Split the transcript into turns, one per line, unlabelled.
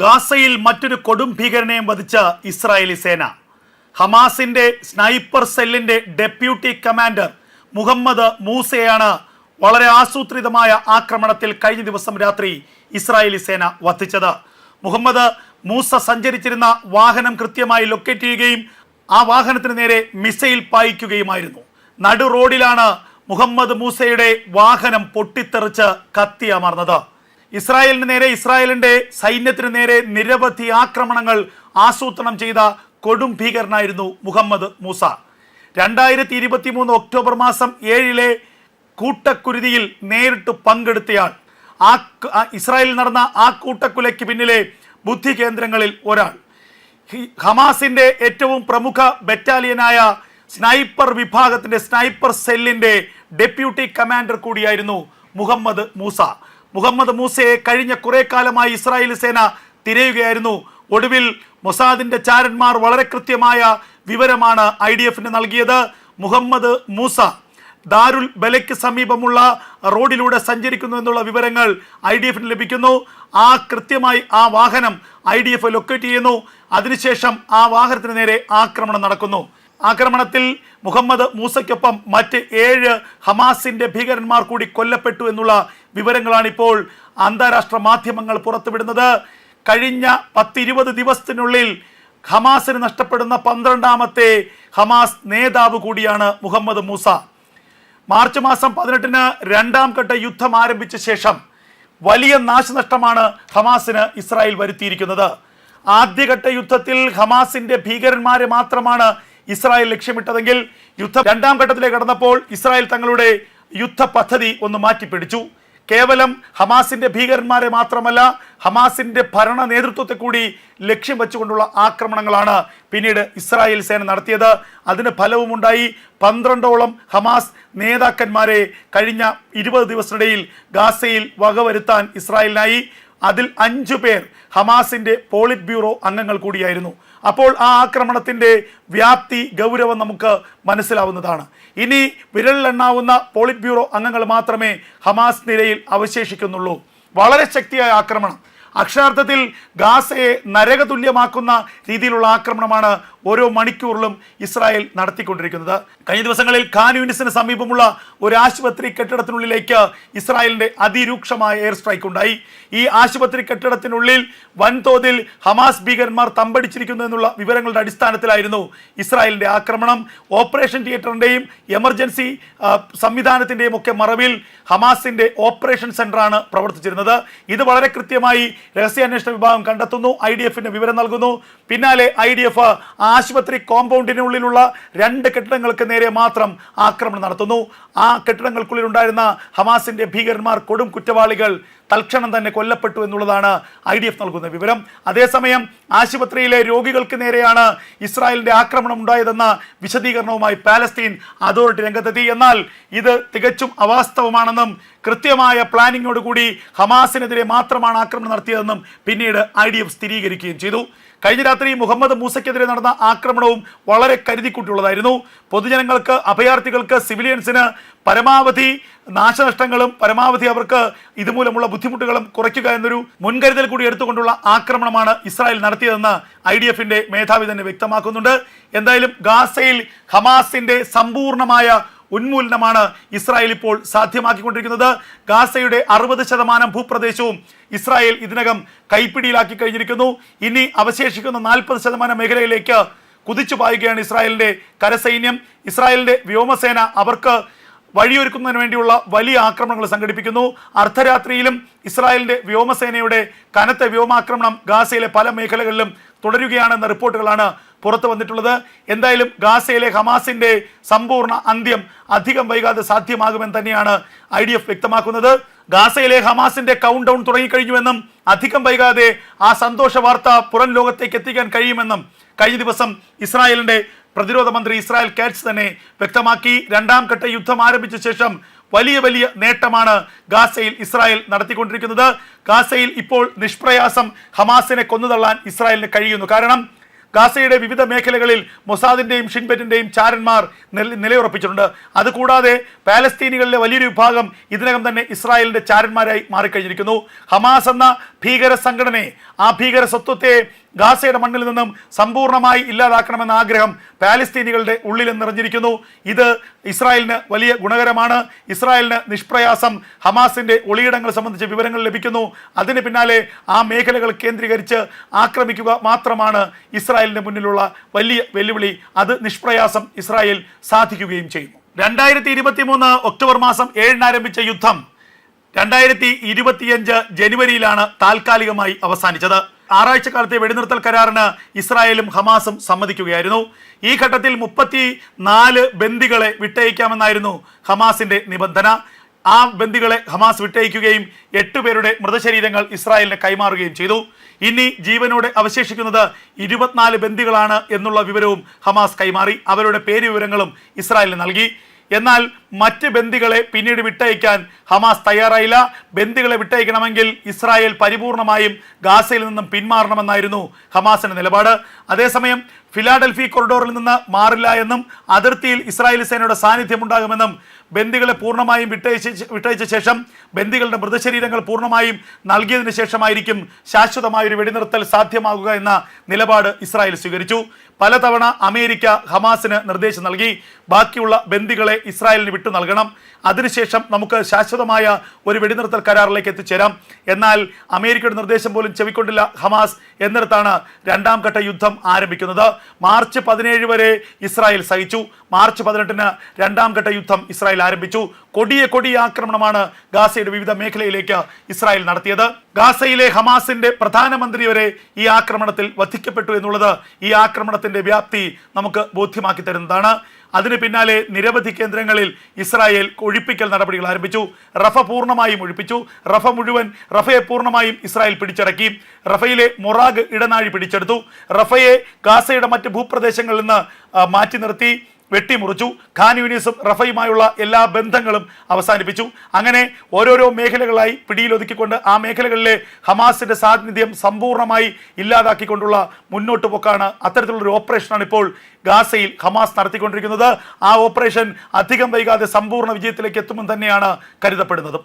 ഗാസയിൽ മറ്റൊരു കൊടും ഭീകരനെയും വധിച്ച ഇസ്രായേലി സേന. ഹമാസിന്റെ സ്നൈപ്പർ സെല്ലിന്റെ ഡെപ്യൂട്ടി കമാൻഡർ മുഹമ്മദ് മൂസയാണ് വളരെ ആസൂത്രിതമായ ആക്രമണത്തിൽ കഴിഞ്ഞ ദിവസം രാത്രി ഇസ്രായേലി സേന വധിച്ചത്. മുഹമ്മദ് മൂസ സഞ്ചരിച്ചിരുന്ന വാഹനം കൃത്യമായി ലൊക്കേറ്റ് ചെയ്യുകയും ആ വാഹനത്തിന് നേരെ മിസൈൽ പായിക്കുകയുമായിരുന്നു. നടു റോഡിലാണ് മുഹമ്മദ് മൂസയുടെ വാഹനം പൊട്ടിത്തെറിച്ച് കത്തിയമർന്നത്. ഇസ്രായേലിന് നേരെ ഇസ്രായേലിന്റെ സൈന്യത്തിന് നേരെ നിരവധി ആക്രമണങ്ങൾ ആസൂത്രണം ചെയ്ത കൊടും ഭീകരനായിരുന്നു മുഹമ്മദ് മൂസ. രണ്ടായിരത്തി ഇരുപത്തി മൂന്ന് ഒക്ടോബർ മാസം ഏഴിലെ കൂട്ടക്കുരുതിയിൽ നേരിട്ട് പങ്കെടുത്തയാൾ. ആ ഇസ്രായേലിൽ നടന്ന ആ കൂട്ടക്കുലയ്ക്ക് പിന്നിലെ ബുദ്ധി കേന്ദ്രങ്ങളിൽ ഒരാൾ ഹമാസിന്റെ ഏറ്റവും പ്രമുഖ ബറ്റാലിയനായ സ്നൈപ്പർ വിഭാഗത്തിന്റെ സ്നൈപ്പർ സെല്ലിന്റെ ഡെപ്യൂട്ടി കമാൻഡർ കൂടിയായിരുന്നു മുഹമ്മദ് മൂസ. മുഹമ്മദ് മൂസയെ കഴിഞ്ഞ കുറെ കാലമായി ഇസ്രായേൽ സേന തിരയുകയായിരുന്നു. ഒടുവിൽ മൊസാദിന്റെ ചാരന്മാർ വളരെ കൃത്യമായ വിവരമാണ് ഐ ഡി എഫിന് നൽകിയത്. മുഹമ്മദ് മൂസ ദാരുൽ ബലയ്ക്ക് സമീപമുള്ള റോഡിലൂടെ സഞ്ചരിക്കുന്നു എന്നുള്ള വിവരങ്ങൾ ഐ ഡി എഫിന് ലഭിക്കുന്നു. ആ കൃത്യമായി ആ വാഹനം ഐ ഡി എഫ് ലൊക്കേറ്റ് ചെയ്യുന്നു. അതിനുശേഷം ആ വാഹനത്തിന് നേരെ ആക്രമണം നടക്കുന്നു. ആക്രമണത്തിൽ മുഹമ്മദ് മൂസയ്ക്കൊപ്പം മറ്റ് ഏഴ് ഹമാസിന്റെ ഭീകരന്മാർ കൂടി കൊല്ലപ്പെട്ടു എന്നുള്ള വിവരങ്ങളാണ് ഇപ്പോൾ അന്താരാഷ്ട്ര മാധ്യമങ്ങൾ പുറത്തുവിടുന്നത്. കഴിഞ്ഞ പത്തിരുപത് ദിവസത്തിനുള്ളിൽ ഹമാസിന് നഷ്ടപ്പെടുന്ന പന്ത്രണ്ടാമത്തെ ഹമാസ് നേതാവ് കൂടിയാണ് മുഹമ്മദ് മൂസ. മാർച്ച് മാസം പതിനെട്ടിന് രണ്ടാം ഘട്ട യുദ്ധം ആരംഭിച്ച ശേഷം വലിയ നാശനഷ്ടമാണ് ഹമാസിന് ഇസ്രായേൽ വരുത്തിയിരിക്കുന്നത്. ആദ്യഘട്ട യുദ്ധത്തിൽ ഹമാസിന്റെ ഭീകരന്മാരെ മാത്രമാണ് ഇസ്രായേൽ ലക്ഷ്യമിട്ടതെങ്കിൽ യുദ്ധം രണ്ടാം ഘട്ടത്തിലേക്ക് കടന്നപ്പോൾ ഇസ്രായേൽ തങ്ങളുടെ യുദ്ധ പദ്ധതി ഒന്ന് മാറ്റിപ്പിടിച്ചു. കേവലം ഹമാസിന്റെ ഭീകരന്മാരെ മാത്രമല്ല ഹമാസിന്റെ ഭരണ നേതൃത്വത്തെ കൂടി ലക്ഷ്യം വെച്ചുകൊണ്ടുള്ള ആക്രമണങ്ങളാണ് പിന്നീട് ഇസ്രായേൽ സേന നടത്തിയത്. അതിന് ഫലവുമുണ്ടായി പന്ത്രണ്ടോളം ഹമാസ് നേതാക്കന്മാരെ കഴിഞ്ഞ ഇരുപത് ദിവസത്തിനിടയിൽ ഗാസയിൽ വകവരുത്താൻ ഇസ്രായേലിനായി. അതിൽ അഞ്ചു പേർ ഹമാസിന്റെ പോളിറ്റ് ബ്യൂറോ അംഗങ്ങൾ കൂടിയായിരുന്നു. അപ്പോൾ ആ ആക്രമണത്തിന്റെ വ്യാപ്തി ഗൗരവം നമുക്ക് മനസ്സിലാവുന്നതാണ്. ഇനി വിരലിലെണ്ണാവുന്ന പോളിറ്റ് ബ്യൂറോ അംഗങ്ങൾ മാത്രമേ ഹമാസ് നിരയിൽ അവശേഷിക്കുന്നുള്ളൂ. വളരെ ശക്തിയായ ആക്രമണം. അക്ഷരാർത്ഥത്തിൽ ഗാസയെ നരകതുല്യമാക്കുന്ന രീതിയിലുള്ള ആക്രമണമാണ് ഓരോ മണിക്കൂറിലും ഇസ്രായേൽ നടത്തിക്കൊണ്ടിരിക്കുന്നത്. കഴിഞ്ഞ ദിവസങ്ങളിൽ ഖാൻ യൂണിസിന് സമീപമുള്ള ഒരു ആശുപത്രി കെട്ടിടത്തിനുള്ളിലേക്ക് ഇസ്രായേലിന്റെ അതിരൂക്ഷമായ എയർ സ്ട്രൈക്ക് ഉണ്ടായി. ഈ ആശുപത്രി കെട്ടിടത്തിനുള്ളിൽ വൻതോതിൽ ഹമാസ് ഭീകരന്മാർ തമ്പടിച്ചിരിക്കുന്നു എന്നുള്ള വിവരങ്ങളുടെ അടിസ്ഥാനത്തിലായിരുന്നു ഇസ്രായേലിന്റെ ആക്രമണം. ഓപ്പറേഷൻ തിയേറ്ററിന്റെയും എമർജൻസി ആ, സംവിധാനത്തിന്റെയും ഒക്കെ മറവിൽ ഹമാസിന്റെ ഓപ്പറേഷൻ സെന്ററാണ് പ്രവർത്തിച്ചിരുന്നത്. ഇത് വളരെ കൃത്യമായി രഹസ്യാന്വേഷണ വിഭാഗം കണ്ടെത്തുന്നു ഐ ഡി വിവരം നൽകുന്നു. പിന്നാലെ ഐ ഡി എഫ് ആശുപത്രി കോമ്പൗണ്ടിനുള്ളിലുള്ള രണ്ട് കെട്ടിടങ്ങൾക്ക് നേരെ മാത്രം ആക്രമണം നടത്തുന്നു. ആ കെട്ടിടങ്ങൾക്കുള്ളിൽ ഉണ്ടായിരുന്ന ഹമാസിന്റെ ഭീകരന്മാർ കൊടും കുറ്റവാളികൾ തൽക്ഷണം തന്നെ കൊല്ലപ്പെട്ടു എന്നുള്ളതാണ് ഐ ഡി എഫ് നൽകുന്ന വിവരം. അതേസമയം ആശുപത്രിയിലെ രോഗികൾക്ക് നേരെയാണ് ഇസ്രായേലിന്റെ ആക്രമണം ഉണ്ടായതെന്ന വിശദീകരണവുമായി പാലസ്തീൻ അതോറിറ്റി രംഗത്തെത്തി. എന്നാൽ ഇത് തികച്ചും അവാസ്തവമാണെന്നും കൃത്യമായ പ്ലാനിങ്ങോടുകൂടി ഹമാസിനെതിരെ മാത്രമാണ് ആക്രമണം നടത്തിയതെന്നും പിന്നീട് ഐ സ്ഥിരീകരിക്കുകയും ചെയ്തു. കഴിഞ്ഞ രാത്രി മുഹമ്മദ് മൂസയ്ക്കെതിരെ നടന്ന ആക്രമണവും വളരെ കരുതിക്കൂട്ടിയുള്ളതായിരുന്നു. പൊതുജനങ്ങൾക്ക് അഭയാർത്ഥികൾക്ക് സിവിലിയൻസിന് പരമാവധി നാശനഷ്ടങ്ങളും പരമാവധി അവർക്ക് ഇതുമൂലമുള്ള ബുദ്ധിമുട്ടുകളും കുറയ്ക്കുക എന്നൊരു മുൻകരുതൽ കൂടി എടുത്തുകൊണ്ടുള്ള ആക്രമണമാണ് ഇസ്രായേൽ നടത്തിയതെന്ന് ഐ ഡി എഫിന്റെ മേധാവി തന്നെ വ്യക്തമാക്കുന്നുണ്ട്. എന്തായാലും ഗാസയിൽ ഹമാസിന്റെ സമ്പൂർണമായ ഉന്മൂലനമാണ് ഇസ്രായേൽ ഇപ്പോൾ സാധ്യമാക്കിക്കൊണ്ടിരിക്കുന്നത്. ഗാസയുടെ അറുപത് ശതമാനം ഭൂപ്രദേശവും ഇസ്രായേൽ ഇതിനകം കൈപ്പിടിയിലാക്കി കഴിഞ്ഞിരിക്കുന്നു. ഇനി അവശേഷിക്കുന്ന നാൽപ്പത് ശതമാനം മേഖലയിലേക്ക് കുതിച്ചു പായുകയാണ് ഇസ്രായേലിന്റെ കരസൈന്യം. ഇസ്രായേലിന്റെ വ്യോമസേന അവർക്ക് വഴിയൊരുക്കുന്നതിന് വേണ്ടിയുള്ള വലിയ ആക്രമണങ്ങൾ സംഘടിപ്പിക്കുന്നു. അർദ്ധരാത്രിയിലും ഇസ്രായേലിന്റെ വ്യോമസേനയുടെ കനത്ത വ്യോമാക്രമണം ഗാസയിലെ പല മേഖലകളിലും തുടരുകയാണെന്ന റിപ്പോർട്ടുകളാണ് പുറത്തു വന്നിട്ടുള്ളത്. എന്തായാലും ഗാസയിലെ ഹമാസിന്റെ സമ്പൂർണ അന്ത്യം അധികം വൈകാതെ സാധ്യമാകുമെന്ന് തന്നെയാണ് ഐ ഡി എഫ് വ്യക്തമാക്കുന്നത്. ഗാസയിലെ ഹമാസിന്റെ കൗണ്ട് ഡൗൺ തുടങ്ങിക്കഴിഞ്ഞുവെന്നും അധികം വൈകാതെ ആ സന്തോഷ വാർത്ത പുറം ലോകത്തേക്ക് എത്തിക്കാൻ കഴിയുമെന്നും കഴിഞ്ഞ ദിവസം ഇസ്രായേലിന്റെ പ്രതിരോധ മന്ത്രി ഇസ്രായേൽ കാറ്റ്സ് തന്നെ വ്യക്തമാക്കി. രണ്ടാം ഘട്ട യുദ്ധം ആരംഭിച്ച ശേഷം വലിയ വലിയ നേട്ടമാണ് ഗാസയിൽ ഇസ്രായേൽ നടത്തിക്കൊണ്ടിരിക്കുന്നത്. ഗാസയിൽ ഇപ്പോൾ നിഷ്പ്രയാസം ഹമാസിനെ കൊന്നുതള്ളാൻ ഇസ്രായേലിന് കഴിയുന്നു. കാരണം ഗാസയുടെ വിവിധ മേഖലകളിൽ മൊസാദിന്റെയും ഷിൻബെറ്റിന്റെയും ചാരന്മാർ നിലയുറപ്പിച്ചിട്ടുണ്ട്. അതുകൂടാതെ പാലസ്തീനികളിലെ വലിയൊരു വിഭാഗം ഇതിനകം തന്നെ ഇസ്രായേലിന്റെ ചാരന്മാരായി മാറിക്കഴിഞ്ഞിരിക്കുന്നു. ഹമാസ് എന്ന ഭീകര സംഘടനയെ ആ ഭീകര സ്വത്വത്തെ ഗാസയുടെ മണ്ണിൽ നിന്നും സമ്പൂർണമായി ഇല്ലാതാക്കണമെന്ന ആഗ്രഹം പാലസ്തീനികളുടെ ഉള്ളിൽ നിറഞ്ഞിരിക്കുന്നു. ഇത് ഇസ്രായേലിന് വലിയ ഗുണകരമാണ്. ഇസ്രായേലിന് നിഷ്പ്രയാസം ഹമാസിന്റെ ഒളിയിടങ്ങൾ സംബന്ധിച്ച വിവരങ്ങൾ ലഭിക്കുന്നു. അതിന് പിന്നാലെ ആ മേഖലകൾ കേന്ദ്രീകരിച്ച് ആക്രമിക്കുക മാത്രമാണ് ഇസ്രായേലിന്റെ മുന്നിലുള്ള വലിയ വെല്ലുവിളി അത് നിഷ്പ്രയാസം ഇസ്രായേൽ സാധിക്കുകയും ചെയ്യുന്നു. രണ്ടായിരത്തി ഇരുപത്തി മൂന്ന് ഒക്ടോബർ മാസം ഏഴിന് ആരംഭിച്ച യുദ്ധം രണ്ടായിരത്തി ഇരുപത്തിയഞ്ച് ജനുവരിയിലാണ് താൽക്കാലികമായി അവസാനിച്ചത്. ആറാഴ്ച കാലത്തെ വെടിനിർത്തൽ കരാറിന് ഇസ്രായേലും ഹമാസും സമ്മതിക്കുകയായിരുന്നു. ഈ ഘട്ടത്തിൽ മുപ്പത്തി നാല് ബന്ദികളെ വിട്ടയക്കാമെന്നായിരുന്നു ഹമാസിന്റെ നിബന്ധന. ആ ബന്ദികളെ ഹമാസ് വിട്ടയക്കുകയും എട്ട് പേരുടെ മൃതശരീരങ്ങൾ ഇസ്രായേലിന് കൈമാറുകയും ചെയ്തു. ഇനി ജീവനോടെ അവശേഷിക്കുന്നത് ഇരുപത്തിനാല് ബന്ദികളാണ് എന്നുള്ള വിവരവും ഹമാസ് കൈമാറി. അവരുടെ പേര് വിവരങ്ങളും ഇസ്രായേലിന് നൽകി. എന്നാൽ മറ്റ് ബന്ദികളെ പിന്നീട് വിട്ടയക്കാൻ ഹമാസ് തയ്യാറായില്ല. ബന്ദികളെ വിട്ടയക്കണമെങ്കിൽ ഇസ്രായേൽ പരിപൂർണമായും ഗാസയിൽ നിന്നും പിന്മാറണമെന്നായിരുന്നു ഹമാസിന്റെ നിലപാട്. അതേസമയം ഫിലാഡൽഫി കൊറിഡോറിൽ നിന്ന് മാറില്ല എന്നും അതിർത്തിയിൽ ഇസ്രായേൽ സേനയുടെ സാന്നിധ്യം ഉണ്ടാകുമെന്നും ബന്ദികളെ പൂർണമായും വിട്ടയച്ച വിട്ടയച്ച ശേഷം ബന്ദികളുടെ മൃതശരീരങ്ങൾ പൂർണമായും നൽകിയതിന് ശേഷമായിരിക്കും ശാശ്വതമായ ഒരു വെടിനിർത്തൽ സാധ്യമാകുക എന്ന നിലപാട് ഇസ്രായേൽ സ്വീകരിച്ചു. പലതവണ അമേരിക്ക ഹമാസിന് നിർദ്ദേശം നൽകി. ബാക്കിയുള്ള ബന്ദികളെ ഇസ്രായേലിന് വിട്ടു നൽകണം. അതിനുശേഷം നമുക്ക് ശാശ്വതമായ ഒരു വെടിനിർത്തൽ കരാറിലേക്ക് എത്തിച്ചേരാം. എന്നാൽ അമേരിക്കയുടെ നിർദ്ദേശം പോലും ചെവിക്കൊണ്ടില്ല ഹമാസ് എന്നിടത്താണ് രണ്ടാം ഘട്ട യുദ്ധം ആരംഭിക്കുന്നത്. മാർച്ച് പതിനേഴ് വരെ ഇസ്രായേൽ സഹിച്ചു. മാർച്ച് പതിനെട്ടിന് രണ്ടാം ഘട്ട യുദ്ധം ഇസ്രായേൽ ആരംഭിച്ചു. കൊടിയ കൊടിയ ആക്രമണമാണ് ഗാസയുടെ വിവിധ മേഖലയിലേക്ക് ഇസ്രായേൽ നടത്തിയത്. ഗാസയിലെ ഹമാസിന്റെ പ്രധാനമന്ത്രി വരെ ഈ ആക്രമണത്തിൽ വധിക്കപ്പെട്ടു എന്നുള്ളത് ഈ ആക്രമണത്തിന്റെ വ്യാപ്തി നമുക്ക് ബോധ്യമാക്കി തരുന്നതാണ്. അതിന് പിന്നാലെ നിരവധി കേന്ദ്രങ്ങളിൽ ഇസ്രായേൽ ഒഴിപ്പിക്കൽ നടപടികൾ ആരംഭിച്ചു. റഫ പൂർണമായും ഒഴിപ്പിച്ചു. റഫ മുഴുവൻ റഫയെ പൂർണമായും ഇസ്രായേൽ പിടിച്ചടക്കി. റഫയിലെ മൊറാഗ് ഇടനാഴി പിടിച്ചെടുത്തു. റഫയെ ഗാസയുടെ മറ്റ് ഭൂപ്രദേശങ്ങളിൽ നിന്ന് മാറ്റി നിർത്തി. വെട്ടിമുറിച്ചു. ഖാൻ യൂനിസും റഫയുമായുള്ള എല്ലാ ബന്ധങ്ങളും അവസാനിപ്പിച്ചു. അങ്ങനെ ഓരോരോ മേഖലകളായി പിടിയിലൊതുക്കിക്കൊണ്ട് ആ മേഖലകളിലെ ഹമാസിന്റെ സാന്നിധ്യം സമ്പൂർണമായി ഇല്ലാതാക്കിക്കൊണ്ടുള്ള മുന്നോട്ട് പോക്കാണ് അത്തരത്തിലുള്ളൊരു ഓപ്പറേഷനാണ് ഇപ്പോൾ ഗാസയിൽ ഹമാസ് നടത്തിക്കൊണ്ടിരിക്കുന്നത്. ആ ഓപ്പറേഷൻ അധികം വൈകാതെ സമ്പൂർണ വിജയത്തിലേക്ക് എത്തുമെന്ന് തന്നെയാണ് കരുതപ്പെടുന്നത്.